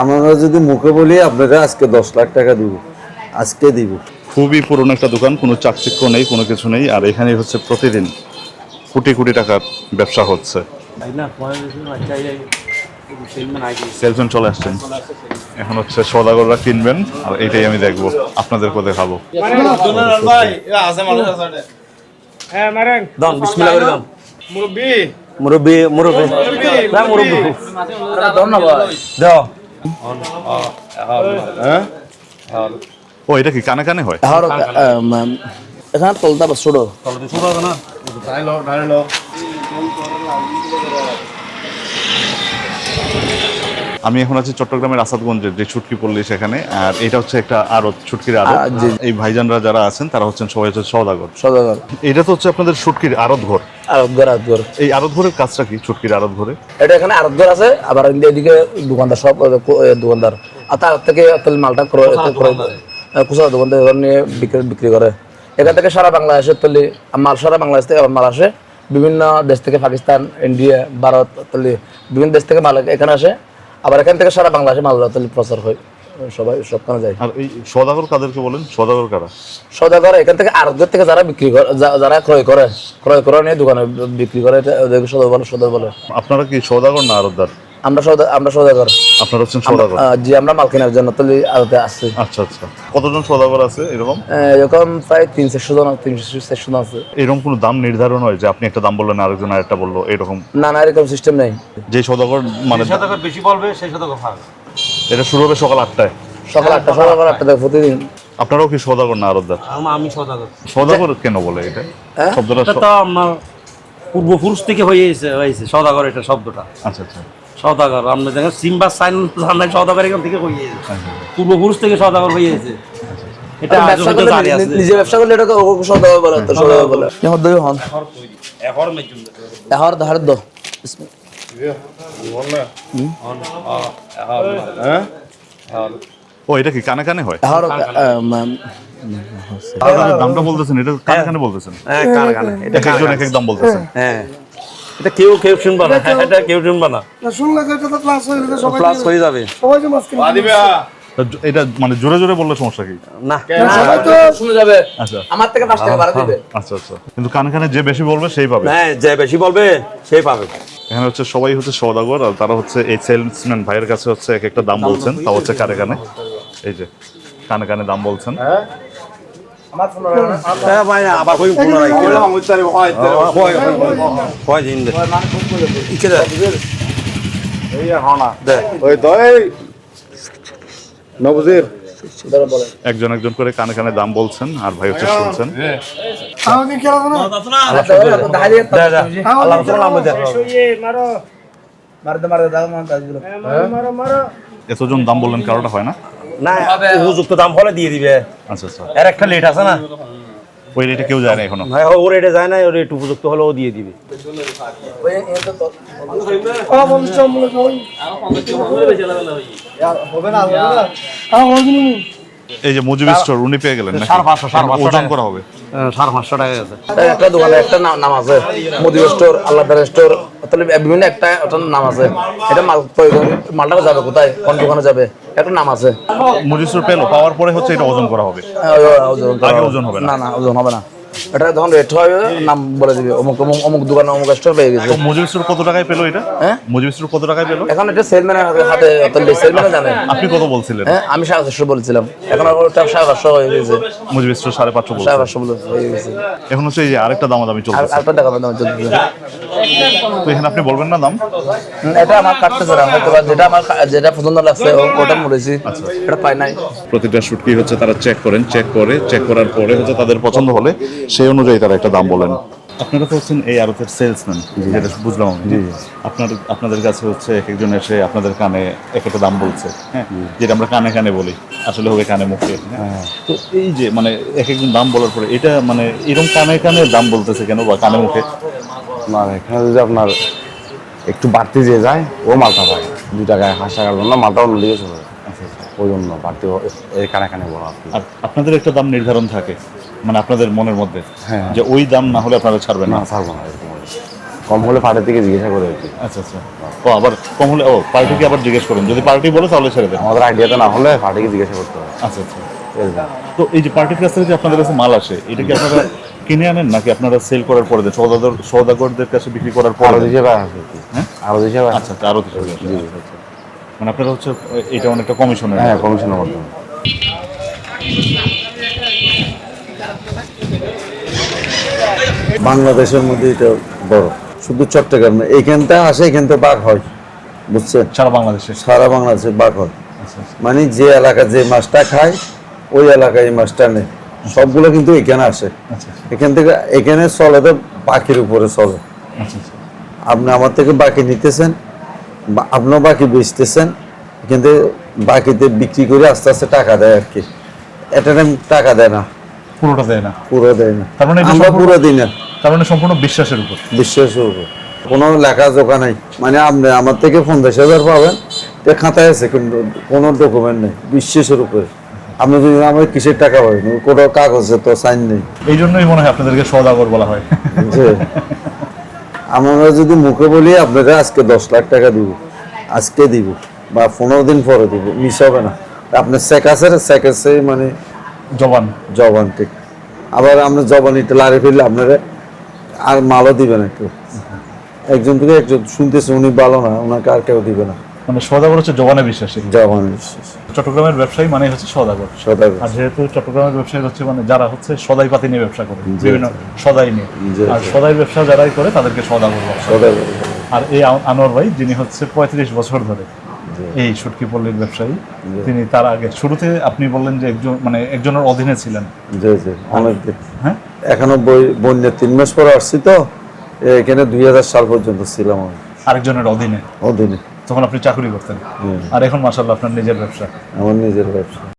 আমরা যদি মুখে বলি আপনাকে আজকে দশ লাখ টাকা দিব। আজকে দিব। খুবই পুরনো একটা দোকান কোনো চাকচিক্য নেই কোনো কিছু নেই আর এখানে হচ্ছে প্রতিদিন কোটি কোটি টাকার ব্যবসা হচ্ছে। সেলসম্যান চলে আসছেন। এখন হচ্ছে সদাগররা কিনবেন আর এটাই আমি দেখব আপনাদেরকেও দেখাবো। হ্যাঁ মারেন। দাম বিসমিল্লাহ করে দাম। মুরব্বি। মুরব্বি মুরব্বি। মুরব্বি দাও দাও। ও এটা কি কানে কানে হয়? আর এখানে তলতা বাস ছোট। আমি এখন আছি চট্টগ্রামের আসাদগঞ্জের যে ছুটকি পল্লী সেখানে আর এটা হচ্ছে একটা আড়ত ছুটকির আড়ত। এই ভাইজানরা যারা আছেন তারা হচ্ছেন সবাই হচ্ছে সদাগর সদাগর এটা তো হচ্ছে আপনাদের ছুটকির আড়ত ঘর। আর আরতগর আরতগর এই আড়ত ঘরের কাজটা কি ছুটকির আড়ত ঘরে এটা এখানে আরতগর আছে আবার এদিকে দোকানদার সব দোকানদার। আর তার থেকে মালটা ক্রয় খুচরা দোকানদার। নিয়ে বিক্রি বিক্রি করে। এখান থেকে সারা বাংলাদেশের তলি মাল সারা বাংলাদেশ থেকে আবার মাল আসে। বিভিন্ন দেশ থেকে পাকিস্তান ইন্ডিয়া ভারত তলি বিভিন্ন দেশ থেকে মাল এখানে আসে। আবার এখান থেকে সারা বাংলাদেশে মাল তলি প্রচার হয়। সবাই সবখানে যায়। আর এই সদাগর কাদেরকে বলেন? সদাগর কারা? সদাগর এখান থেকে আরতগর থেকে যারা বিক্রি করে যারা ক্রয় করে ক্রয় করে নিয়ে দোকানে বিক্রি করে এটা ওদেরকে সদাগর বলে সদাগর বলে। আপনারা কি সদাগর না আরতদার আমরা সদা আমরা সদাগর আপনারা হচ্ছেন সদাগর জি আমরা মাল কেনার জন্য তাহলে আড়তে আসছি। আচ্ছা আচ্ছা। কতজন সদাগর আছে এরকম? এরকম প্রায় তিন চারশো জন তিনশো চারশো জন আছে। এরকম কোনো দাম নির্ধারণ হয় যে আপনি একটা দাম বললেন আরেকজন আরেকটা বলল এরকম? না না এরকম সিস্টেম নেই। যে সদাগর মানে শতকর বেশি বলবে সেই শতকর ভাগ এটা শুরু হবে সকাল আটটায়। সকাল আটটা সকাল আটটা থেকে প্রতিদিন। আপনারাও কি সদাগর না আরতদার আমি সদাগর। সদাগর কেন বলে এটা? হ্যাঁ? শব্দটা তো আমার পূর্বপুরুষ থেকে হয়েছে হয়েছে সদাগর এটা শব্দটা। আচ্ছা আচ্ছা। সদাগর আমরা দেখেন সিম্বা সাইন জানাই সদাগর এখান থেকে হয়েছে আচ্ছা, পূর্বপুরুষ থেকে সদাগর হয়েছে এটা নিজে ব্যবসা করলে এটাকে সদাগর বলে তো সদাগর বলে। এখন দই হন। এখন এখন ধার দো। ও এটা কি কানে কানে হয়? দামটা বলতেছেন এটা কানে কানে বলতেছেন। হ্যাঁ কানে কানে এটা এক একজন এক এক দাম বলতেছেন। হ্যাঁ এটা কেউ কেউ শুনবা না এটা কেউ শুনবা না। না শুনলে এটা তো ক্লাস হয়ে গেলে সবাই প্লাস হয়ে যাবে। সবাই যে মাছ কিনবে তা জ- এটা মানে জোরে জোরে বললে সমস্যা কি? না। সবাই তো শুনে যাবে। আচ্ছা। আমার থেকে পাঁচ টাকা ভাড়া দিবে। আচ্ছা আচ্ছা। কিন্তু কানে কানে যে বেশি বলবে সেই পাবে। হ্যাঁ যে বেশি বলবে সেই পাবে। এখানে হচ্ছে সবাই হচ্ছে সদাগর আর তারা হচ্ছে এই সেলসম্যান ভাইয়ের কাছে হচ্ছে এক একটা দাম বলছেন। তা হচ্ছে কানে কানে। এই যে কানে কানে দাম বলছেন। হ্যাঁ? একজন একজন করে কানে কানে দাম বলছেন আর ভাই হচ্ছে শুনছেন। এতজন দাম বললেন কারোটা হয় না? না উপযুক্ত দাম হলে দিয়ে দিবে। আচ্ছা আচ্ছা। এর একটা লেট আছে না? ওই রেটে কেউ যায় না এখনও। ভাই ও রেটে যায় না ওর একটু উপযুক্ত হলে ও দিয়ে দিবে। হবে মূলত হ্যাঁ এই যে মজুরি স্টোর উনি পেয়ে গেলেন নাকি? সাড়ে পাঁচশো, সাড়ে পাঁচশো ওজন করা হবে? সাড়ে পাঁচশো টাকা গেছে। একটা দোকানে একটা নাম আছে। মজুরি স্টোর আল্লাহদার স্টোর তাহলে বিভিন্ন একটা একটা নাম আছে। এটা মাল প্রয়োজন মালটা যাবে কোথায়? কোন দোকানে যাবে? একটা নাম আছে। মজুরি স্টোর পেল পাওয়ার পরে হচ্ছে এটা ওজন করা হবে। হ্যাঁ, ওজন আগে ওজন হবে না। না না ওজন হবে না। এটা যখন রেট নাম বলে দিবে। অমুক অমুক অমুক দোকানে অমুক স্টোর পেয়ে গেছে। স্টোর কত টাকায় পেল এটা? হ্যাঁ? স্টোর কত টাকায় পেল? এখন এটা সেলম্যানের হাতে সেলম্যানে জানে। আপনি কত বলছিলেন? হ্যাঁ আমি সাড়ে চারশো বলছিলাম। এখন ওটা সাড়ে পাঁচশো হয়ে গেছে। স্টোর সাড়ে পাঁচশো সাড়ে পাঁচশো হয়ে গেছে। এখন হচ্ছে এই যে আরেকটা দামাদামি আর চলতেছে আরেকটা পাবেন চলতেছে তো এখানে আপনি বলবেন না দাম? এটা আমার কাটতেছে না হয়তো যেটা আমার যেটা পছন্দ লাগছে ওটা মরেছি এটা পাই নাই। প্রতিটা শুটকি হচ্ছে তারা চেক করেন চেক করে চেক করার পরে হচ্ছে তাদের পছন্দ হলে সেই অনুযায়ী তারা একটা দাম বলেন। আপনারা তো হচ্ছেন এই আড়তের সেলসম্যান যেটা বুঝলাম আমি। আপনার আপনাদের কাছে হচ্ছে এক একজন এসে আপনাদের কানে এক একটা দাম বলছে হ্যাঁ? যেটা আমরা কানে কানে বলি আসলে হবে কানে মুখে হ্যাঁ? তো এই যে মানে এক একজন দাম বলার পরে এটা মানে এরকম কানে কানে দাম বলতেছে কেন বা কানে মুখে? না এখানে যদি আপনার একটু বাড়তি যে যায় ও মালটা পায়। দুই টাকায় হাসা টাকার না মালটা অন্য দিকে চলে যায়। ওই জন্য বাড়তি ও- এই কানে কানে বলা। আপনাদের একটা দাম নির্ধারণ থাকে মানে আপনাদের মনের মধ্যে হ্যাঁ। যে ওই দাম না হলে আপনারা ছাড়বেন না। ছাড়বো না এরকম কম হলে পার্টি থেকে জিজ্ঞাসা করে আর আচ্ছা আচ্ছা। ও আবার কম হলে ও পার্টিকে আবার জিজ্ঞেস করেন। যদি পার্টি বলে তাহলে ছেড়ে দেন। আমাদের আইডিয়াতে না হলে পার্টিকে জিজ্ঞাসা করতে হবে। আচ্ছা আচ্ছা। তো এই যে পার্টির কাছ থেকে যে আপনাদের কাছে মাল আসে এটা কি আপনারা কিনে আনেন নাকি আপনারা সেল করার পরে সৌদাগর সৌদাগরদের কাছে বিক্রি করার পরে আরও? হিসেবে হ্যাঁ? আরও হিসেবে আচ্ছা আচ্ছা আরও কিছু মানে আপনারা হচ্ছে এটা অনেকটা কমিশনের হ্যাঁ কমিশনের মাধ্যমে বাংলাদেশের মধ্যে এটা বড়। শুধু চট্টগ্রামে এইখানটা আসে এখান থেকে বাঘ হয় বুঝছেন? সারা বাংলাদেশে? সারা বাংলাদেশে বাঘ হয়। আচ্ছা আচ্ছা। মানে যে এলাকা যে মাছটা খায় ওই এলাকায় এই মাছটা নেই সবগুলো কিন্তু এখানে আসে। আচ্ছা এখান থেকে এখানে চলে তো বাকির উপরে চলে। আপনি আমার থেকে বাকি নিতেছেন বা আপনিও বাকি বেচতেছেন কিন্তু বাকিতে বিক্রি করে আস্তে আস্তে টাকা দেয় আর কি। এটা টাকা দেয় না। পুরোটা দেয় না। পুরো দেয় না। তার মানে আমরা পুরো দিই না। তার মানে সম্পূর্ণ বিশ্বাসের উপর। বিশ্বাসের উপর। কোনো লেখা জোকা নাই। মানে আপনি আমার থেকে পঞ্চাশ হাজার পাবেন তো খাতায় আছে কিন্তু কোনো ডকুমেন্ট নেই। বিশ্বাসের উপরে। আপনি যদি আমার কিসের টাকা পাবেন? কোনো কাগজে তো সাইন নেই। এই জন্যই মনে হয় আপনাদেরকে সৌদাগর বলা হয়। আমরা যদি মুখে বলি আপনাকে আজকে দশ লাখ টাকা দিব। আজকে দিব বা পনেরো দিন পরে দিব মিস হবে না। আপনার চেক আছে মানে জবান। জবান ঠিক। আবার আমরা জবান ইটা লারে ফেললে আপনারা আর মালও দিবে না কেউ। একজন থেকে একজন শুনতেছে উনি ভালো না ওনাকে আর কেউ দিবে না। মানে সৌদাগর হচ্ছে জবানে বিশ্বাসী। জবান চট্টগ্রামের ব্যবসায়ী মানে হচ্ছে সৌদাগর। সদাগর। আর যেহেতু চট্টগ্রামের ব্যবসায়ী হচ্ছে মানে যারা হচ্ছে সদাই পাতি নিয়ে ব্যবসা করে বিভিন্ন সদাই নিয়ে। আর সদাই ব্যবসা যারাই করে তাদেরকে সদাগর হয়। সদাগর। আর এই আনোয়ার ভাই যিনি হচ্ছে পঁয়ত্রিশ বছর ধরে এই সুটকি পল্লীর ব্যবসায়ী তিনি তার আগে শুরুতে আপনি বললেন যে একজন মানে একজনের অধীনে ছিলেন। জি জি অনেক দিন। হ্যাঁ? এখনও বই বন্যার তিন মাস পরে আসছি তো এখানে দুই হাজার সাল পর্যন্ত ছিলাম আমি। আরেকজনের অধীনে। অধীনে। তখন আপনি চাকরি করতেন। আর এখন মাসাল্লাহ আপনার নিজের ব্যবসা। আমার নিজের ব্যবসা।